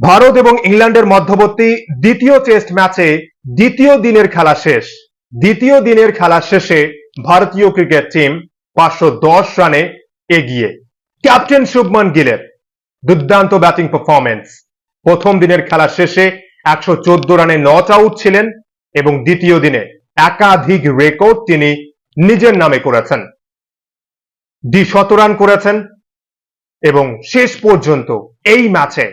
ভারত এবং ইংল্যান্ডের মধ্যবর্তী দ্বিতীয় টেস্ট ম্যাচে দ্বিতীয় দিনের খেলা শেষ। দ্বিতীয় দিনের খেলা শেষে ভারতীয় ক্রিকেট টিম পাঁচশো দশ রানে এগিয়ে। ক্যাপ্টেন শুভমান গিলের দুর্দান্ত ব্যাটিং পারফরমেন্স প্রথম দিনের খেলা শেষে একশো চোদ্দ রানে নট আউট ছিলেন এবং দ্বিতীয় দিনে একাধিক রেকর্ড তিনি নিজের নামে করেছেন। দ্বি রান করেছেন এবং শেষ পর্যন্ত এই ম্যাচে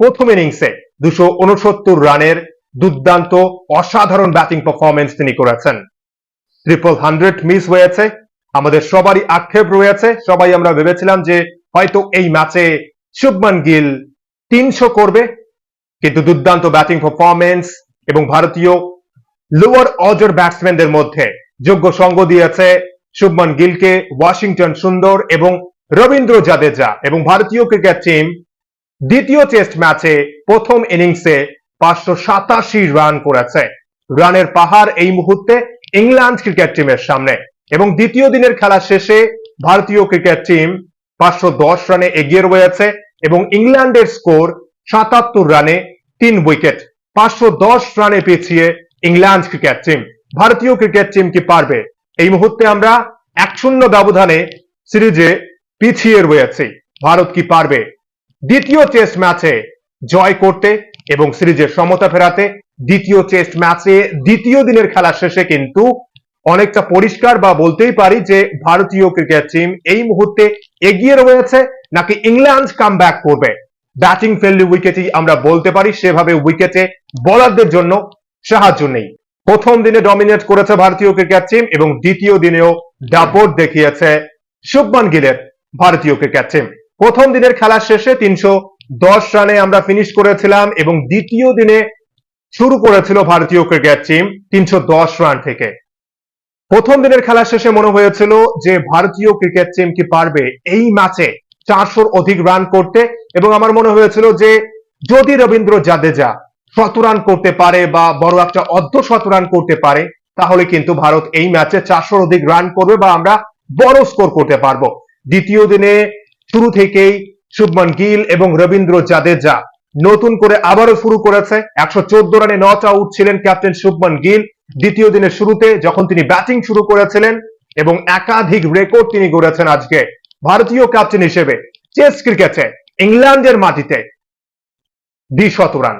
প্রথম ইনিংসে দুশো উনসত্তর রানের দুর্দান্ত অসাধারণ ব্যাটিং পারফরমেন্স তিনি করেছেন। ট্রিপল হান্ড্রেড মিস হয়েছে, আমাদের সবারই আক্ষেপ রয়েছে, সবাই আমরা ভেবেছিলাম যে হয়তো এই ম্যাচে শুভমান গিল তিনশো করবে, কিন্তু দুর্দান্ত ব্যাটিং পারফরমেন্স এবং ভারতীয় লোয়ার অর্ডার ব্যাটসম্যানদের মধ্যে যোগ্য সঙ্গ দিয়েছে শুভমান গিলকে ওয়াশিংটন সুন্দর এবং রবীন্দ্র জাদেজা এবং ভারতীয় ক্রিকেট টিম দ্বিতীয় টেস্ট ম্যাচে প্রথম ইনিংসে পাঁচশো সাতাশি রান করেছে। রানের পাহাড় এই মুহূর্তে ইংল্যান্ড ক্রিকেট টিমের সামনে। এবং দ্বিতীয় দিনের খেলা শেষে ভারতীয় ক্রিকেট টিম পাঁচশো দশ রানে এগিয়ে রয়েছে এবং ইংল্যান্ডের স্কোর সাতাত্তর রানে তিন উইকেট পাঁচশো দশ রানে পিছিয়ে ইংল্যান্ড ক্রিকেট টিম ভারতীয় ক্রিকেট টিম কি পারবে? এই মুহূর্তে আমরা এক শূন্য ব্যবধানে সিরিজে পিছিয়ে রয়েছে। ভারত কি পারবে? দ্বিতীয় টেস্ট ম্যাচে জয় করতে এবং সিরিজের সমতা ফেরাতে দ্বিতীয় টেস্ট ম্যাচে দ্বিতীয় দিনের খেলা শেষে কিন্তু অনেকটা পরিষ্কার বা বলতেই পারি যে ভারতীয় ক্রিকেট টিম এই মুহূর্তে এগিয়ে রয়েছে নাকি ইংল্যান্ড কাম করবে। ব্যাটিং ফেললি উইকেটই আমরা বলতে পারি, সেভাবে উইকেটে বোলারদের জন্য সাহায্য নেই। প্রথম দিনে ডমিনেট করেছে ভারতীয় ক্রিকেট টিম এবং দ্বিতীয় দিনেও দাপট দেখিয়েছে শুভমান গিলের ভারতীয় ক্রিকেট টিম প্রথম দিনের খেলা শেষে তিনশো দশ রানে আমরা ফিনিশ করেছিলাম এবং দ্বিতীয় দিনে শুরু করেছিল ভারতীয় ক্রিকেট টিম তিনশো দশ রান থেকে। প্রথম দিনের খেলা শেষে মনে হয়েছিল যে ভারতীয় ক্রিকেট টিম কি পারবে এই ম্যাচে চারশোর অধিক রান করতে এবং আমার মনে হয়েছিল যে যদি রবীন্দ্র জাদেজা শত রান করতে পারে বা বড় একটা অর্ধ শত রান করতে পারে, তাহলে কিন্তু ভারত এই ম্যাচে চারশোর অধিক রান করবে বা আমরা বড় স্কোর করতে পারব। দ্বিতীয় দিনে শুরু থেকেই শুভমান গিল এবং রবীন্দ্র জাদেজা নতুন করে আবারও শুরু করেছে। একশো চোদ্দ রানে নট আউট ছিলেন ক্যাপ্টেন শুভমান গিল। দ্বিতীয় দিনের শুরুতে যখন তিনি ব্যাটিং শুরু করেছিলেন এবং একাধিক রেকর্ড তিনি গড়েছেন আজকে ভারতীয় ক্যাপ্টেন হিসেবে টেস্ট ক্রিকেটে ইংল্যান্ডের মাটিতে দ্বিশত রান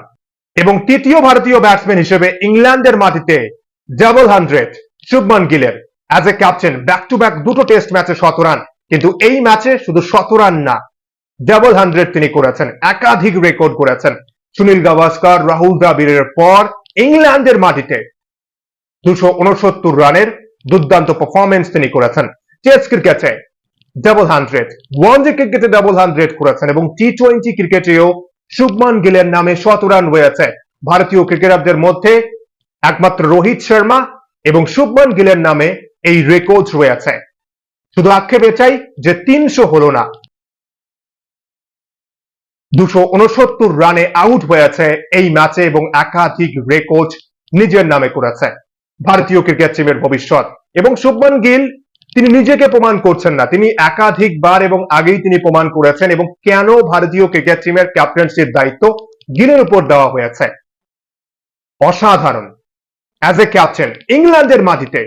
এবং তৃতীয় ভারতীয় ব্যাটসম্যান হিসেবে ইংল্যান্ডের মাটিতে double hundred Shubman গিলের। As a captain back to back দুটো টেস্ট ম্যাচে শত রান। কিন্তু এই ম্যাচে শুধু শত রান না ডাবল হান্ড্রেড তিনি করেছেন, একাধিক রেকর্ড করেছেন। সুনীল গাভাস্কর, রাহুল দ্রাবিড়ের পর ইংল্যান্ডের মাটিতে দুশো উনসত্তর রানের দুর্দান্ত পারফরমেন্স তিনি করেছেন। টেস্ট ক্রিকেটে ডাবল হান্ড্রেড ওয়ান ডে ক্রিকেটে ডাবল হান্ড্রেড করেছেন এবং টি টোয়েন্টি ক্রিকেটেও শুভমান গিলের নামে শত রান রয়েছে ভারতীয় ক্রিকেটারদের মধ্যে একমাত্র রোহিত শর্মা এবং শুভমান গিলের নামে এই রেকর্ড রয়েছে। শুধু আক্ষেপ চাই যে তিনশো হলো না। দুশো উনসত্তর রানে আউট হয়েছে এই ম্যাচে এবং একাধিক রেকর্ড নিজের নামে করেছে। ভারতীয় ক্রিকেট টিমের ভবিষ্যৎ। এবং শুভমান গিল, তিনি নিজেকে প্রমাণ করছেন না। তিনি একাধিকবার এবং আগেই তিনি প্রমাণ করেছেন এবং কেন ভারতীয় ক্রিকেট টিমের ক্যাপ্টেন্সির দায়িত্ব গিলের উপর দেওয়া হয়েছে। অসাধারণ। অ্যাজ এ ক্যাপ্টেন ইংল্যান্ডের মাটিতে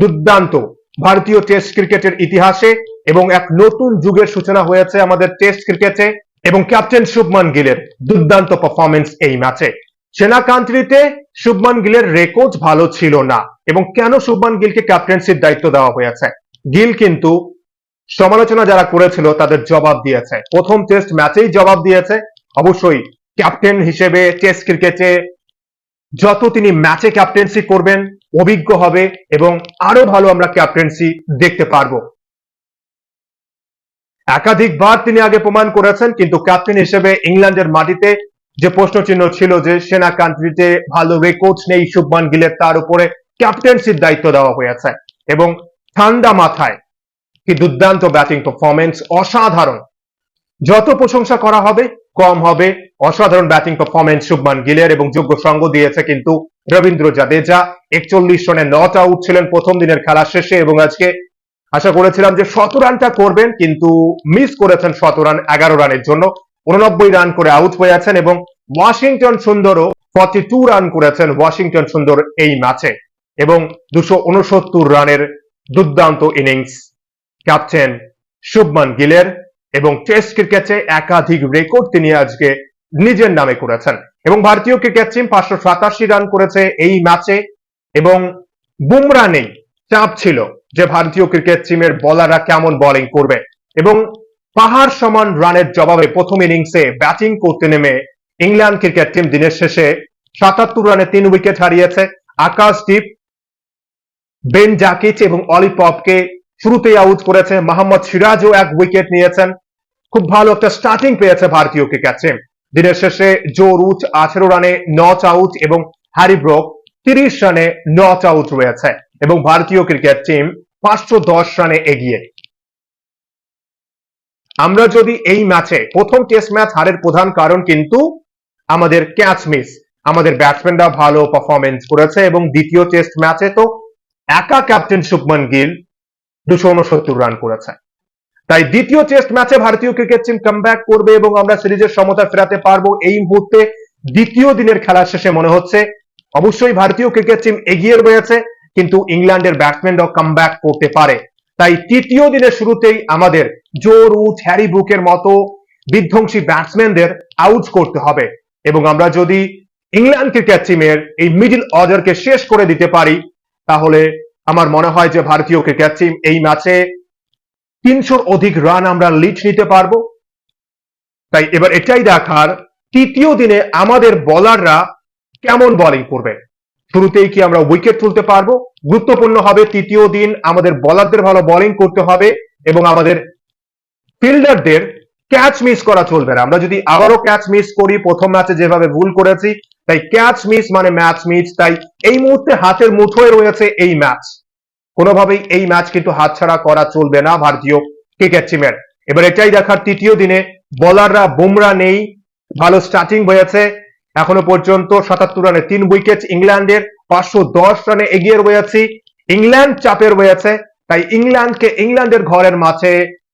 দুর্দান্ত ভারতীয় টেস্ট ক্রিকেটের ইতিহাসে এবং এক নতুন যুগের সূচনা হয়েছে আমাদের টেস্ট ক্রিকেটে এবং ক্যাপ্টেন শুভমান গিলের দুর্দান্ত পারফরমেন্স এই ম্যাচে সেনা কান্ট্রিতে শুভমান গিলের রেকর্ড ভালো ছিল না এবং কেন শুভমান গিলকে ক্যাপ্টেন্সির দায়িত্ব দেওয়া হয়েছে? গিল কিন্তু সমালোচনা যারা করেছিল তাদের জবাব দিয়েছে। প্রথম টেস্ট ম্যাচেই জবাব দিয়েছে। অবশ্যই ক্যাপ্টেন হিসেবে টেস্ট ক্রিকেটে যত তিনি ম্যাচে ক্যাপ্টেন্সি করবেন, অভিজ্ঞ হবে এবং আরও ভালো আমরা ক্যাপ্টেন্সি দেখতে পারব। একাধিকবার তিনি আগে প্রমাণ করেছেন, কিন্তু ক্যাপ্টেন হিসেবে ইংল্যান্ডের মাটিতে যে প্রশ্ন চিহ্ন ছিল যে সেনা কান্ট্রিতে ভালো রেকর্ড নেই শুভমান গিলের, তার উপরে ক্যাপ্টেন্সির দায়িত্ব দেওয়া হয়েছে এবং ঠান্ডা মাথায় কি দুর্দান্ত ব্যাটিং পারফরমেন্স অসাধারণ। যত প্রশংসা করা হবে কম হবে। অসাধারণ ব্যাটিং পারফরমেন্স শুভমান গিলের এবং যোগ্য সঙ্গ দিয়েছে কিন্তু রবীন্দ্র জাদেজা। একচল্লিশ রানে নট আউট ছিলেন প্রথম দিনের খেলা শেষে এবং আজকে আশা করেছিলাম যে শত রানটা করবেন কিন্তু মিস করেছেন শত রান এগারো রানের জন্য। উননব্বই রান করে আউট হয়ে আছেন এবং ওয়াশিংটন সুন্দরও ফর্টি টু রান করেছেন ওয়াশিংটন সুন্দর এই ম্যাচে এবং দুশো উনসত্তর রানের দুর্দান্ত ইনিংস ক্যাপ্টেন শুভমান গিলের। এবং টেস্ট ক্রিকেটে একাধিক রেকর্ড তিনি আজকে নিজের নামে করেছেন। এবং ভারতীয় ক্রিকেট টিম পাঁচশো সাতাশি রান করেছে এই ম্যাচে এবং বুমরা নেই চাপ ছিল যে ভারতীয় ক্রিকেট টিমের বলাররা কেমন বোলিং করবে। এবং পাহাড় সমান রানের জবাবে প্রথম ইনিংসে ব্যাটিং করতে নেমে ইংল্যান্ড ক্রিকেট টিম দিনের শেষে সাতাত্তর রানে তিন উইকেট হারিয়েছে। আকাশদীপ বেন জাকিচ এবং অলি পপকে শুরুতেই আউট করেছে মোহাম্মদ সিরাজও এক উইকেট নিয়েছেন। খুব ভালো একটা স্টার্টিং পেয়েছে ভারতীয় ক্রিকেট টিম দিনের শেষে জো রুচ আঠেরো রানে নট আউট এবং হ্যারি ব্রোক তিরিশ রানে নট আউট রয়েছে এবং ভারতীয় ক্রিকেট টিম পাঁচশো দশ রানে এগিয়ে। আমরা যদি এই ম্যাচে প্রথম টেস্ট ম্যাচ হারের প্রধান কারণ কিন্তু আমাদের ক্যাচ মিস আমাদের ব্যাটসম্যানরা ভালো পারফরমেন্স করেছে এবং দ্বিতীয় টেস্ট ম্যাচে তো একা ক্যাপ্টেন শুভমান গিল দুশো উনসত্তর রান করেছে। তাই দ্বিতীয় টেস্ট ম্যাচে ভারতীয় ক্রিকেট টিম কামব্যাক করবে এবং আমরা সিরিজের সমতা ফেরাতে পারব। এই মুহূর্তে দ্বিতীয় দিনের খেলার শেষে মনে হচ্ছে, অবশ্যই ভারতীয় ক্রিকেট টিম এগিয়ে রয়েছে, কিন্তু ইংল্যান্ডের ব্যাটসম্যানরাও কামব্যাক করতে পারে। তাই তৃতীয় দিনের শুরুতেই আমাদের জো রুট হ্যারি বুকের মতো বিধ্বংসী ব্যাটসম্যানদের আউট করতে হবে। এবং আমরা যদি ইংল্যান্ড ক্রিকেট টিমের এই মিডিল অর্ডারকে শেষ করে দিতে পারি, তাহলে আমার মনে হয় যে ভারতীয় ক্রিকেট টিম এই ম্যাচে তিনশোর অধিক রান আমরা লিড নিতে পারব। তাই এবার এটাই দেখার তৃতীয় দিনে আমাদের বলাররা কেমন বোলিং করবে। শুরুতেই কি আমরা উইকেট তুলতে পারব? গুরুত্বপূর্ণ হবে তৃতীয় দিন আমাদের বলারদের ভালো বোলিং করতে হবে এবং আমাদের ফিল্ডারদের ক্যাচ মিস করা চলবে না। আমরা যদি আবারও ক্যাচ মিস করি, প্রথম ম্যাচে যেভাবে ভুল করেছি, তাই ক্যাচ মিস মানে ম্যাচ মিস তাই এই মুহূর্তে হাতের মুঠোয় রয়েছে এই ম্যাচ কোনোভাবেই এই ম্যাচ কিন্তু হাতছাড়া করা চলবে না ভারতীয় ক্রিকেট টিমের। এবার এটাই দেখার তৃতীয় দিনে বোলাররা বুমরা নেই, ভালো স্টার্টিং হয়েছে। এখনও পর্যন্ত সাতাত্তর রানে তিন উইকেট ইংল্যান্ডের, পাঁচশো দশ রানে এগিয়ে রয়েছি। ইংল্যান্ড চাপের রয়েছে, তাই ইংল্যান্ডকে ইংল্যান্ডের ঘরের মাঝে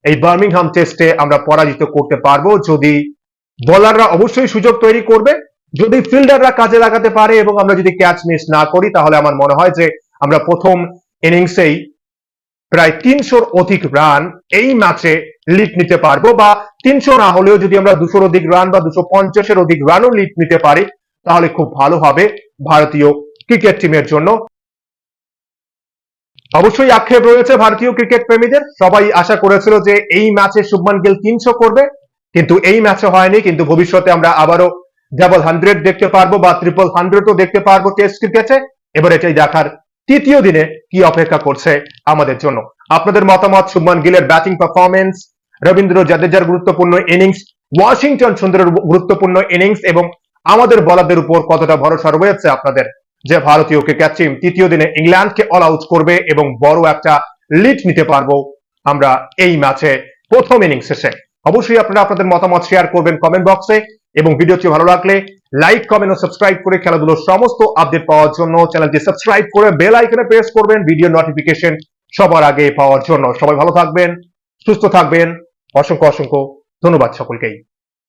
এই বার্মিংহাম টেস্টে আমরা পরাজিত করতে পারব। যদি বোলাররা অবশ্যই সুযোগ তৈরি করবে, যদি ফিল্ডাররা কাজে লাগাতে পারে এবং আমরা যদি ক্যাচ মিস না করি, তাহলে আমার মনে হয় যে আমরা প্রথম ইনিংসেই প্রায় তিনশোর অধিক রান এই ম্যাচে লিড নিতে পারব বা তিনশো না হলেও যদি আমরা দুশোর অধিক রান বা দুশো পঞ্চাশের অধিক রানও লিড নিতে পারি, তাহলে খুব ভালো হবে ভারতীয় ক্রিকেট টিমের জন্য। অবশ্যই আক্ষেপ রয়েছে ভারতীয় ক্রিকেট প্রেমীদের। সবাই আশা করেছিল যে এই ম্যাচে শুভমান গিল তিনশো করবে, কিন্তু এই ম্যাচে হয়নি, কিন্তু ভবিষ্যতে আমরা আবারও ডাবল হান্ড্রেড দেখতে পারব বা ট্রিপল হান্ড্রেডও দেখতে পারব টেস্ট ক্রিকেটে এবার এটাই দেখার তৃতীয় দিনে কি অপেক্ষা করছে আমাদের জন্য? আপনাদের মতামত শুভমান গিলের ব্যাটিং পারফরমেন্স রবীন্দ্র জাদেজার গুরুত্বপূর্ণ ইনিংস ওয়াশিংটন সুন্দরের গুরুত্বপূর্ণ ইনিংস এবং আমাদের বলারদের উপর কতটা ভরসা রয়েছে আপনাদের? যে ভারতীয় ক্রিকেট টিম তৃতীয় দিনে ইংল্যান্ডকে অল আউট করবে এবং বড় একটা লিড নিতে পারব আমরা এই ম্যাচে প্রথম ইনিংস শেষে। অবশ্যই আপনারা আপনাদের মতামত শেয়ার করবেন কমেন্ট বক্সে এবং ভিডিওটি ভালো লাগলে লাইক কমেন্ট ও সাবস্ক্রাইব করে খেলাধুলোর সমস্ত আপডেট পাওয়ার জন্য চ্যানেলটি সাবস্ক্রাইব করে বেল আইকনে প্রেস করবেন ভিডিও নোটিফিকেশন সবার আগে পাওয়ার জন্য। সবাই ভালো থাকবেন, সুস্থ থাকবেন। অসংখ্য অসংখ্য ধন্যবাদ সকলকেই।